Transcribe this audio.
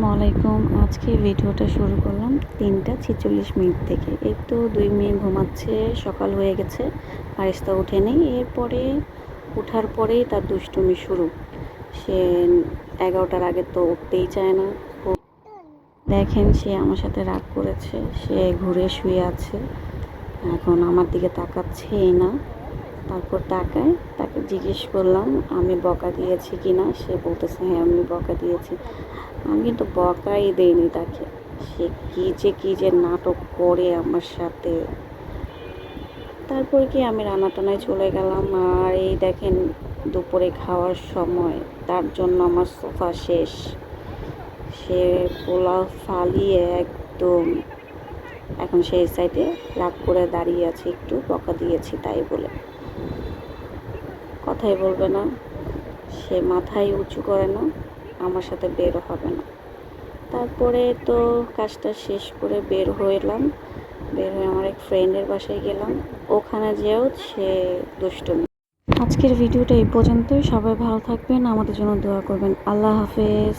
আসসালামু আলাইকুম। আজকে ভিডিওটা শুরু করলাম তিনটা ছেচল্লিশ মিনিট থেকে। এই তো দুই মেয়ে ঘুমাচ্ছে, সকাল হয়ে গেছে আরিস্তা উঠেনি এরপরে উঠার পরেই তার দুষ্টুমি শুরু। সে এগারোটার আগে তো উঠতেই চায় না। দেখেন, সে আমার সাথে রাগ করেছে। সে ঘুরে শুয়ে আছে। এখন আমার দিকে তাকাচ্ছেই না। তারপর তাকায় তাকে জিজ্ঞেস করলাম, আমি বকা দিয়েছি কি না? সে বলতেছে হ্যাঁ আমি বকা দিয়েছি। আমি কিন্তু বকাই দেইনি তাকে। সে কী যে কী যে নাটক করে আমার সাথে। তারপর কি আমি রান্না টানায় চলে গেলাম। আর এই দেখেন, দুপুরে খাওয়ার সময় তার জন্য আমার সোফা শেষ। সে পোলাও ফালিয়ে একদম, এখন সেই সাইডে রাগ করে দাঁড়িয়ে আছে, একটু বকা দিয়েছি তাই বলে। কথাই বলবে না, সে মাথায় উঁচু করে না, আমার সাথে বের হবে না। তারপরে তো কাজটা শেষ করে বের হয়ে এলাম। বের হয়ে আমার এক ফ্রেন্ডের বাসায় গেলাম। ওখানে যেও সে দুষ্টুমি। আজকের ভিডিওটা এই পর্যন্তই। সবাই ভালো থাকবেন। আমাদের জন্য দোয়া করবেন। আল্লাহ হাফেজ।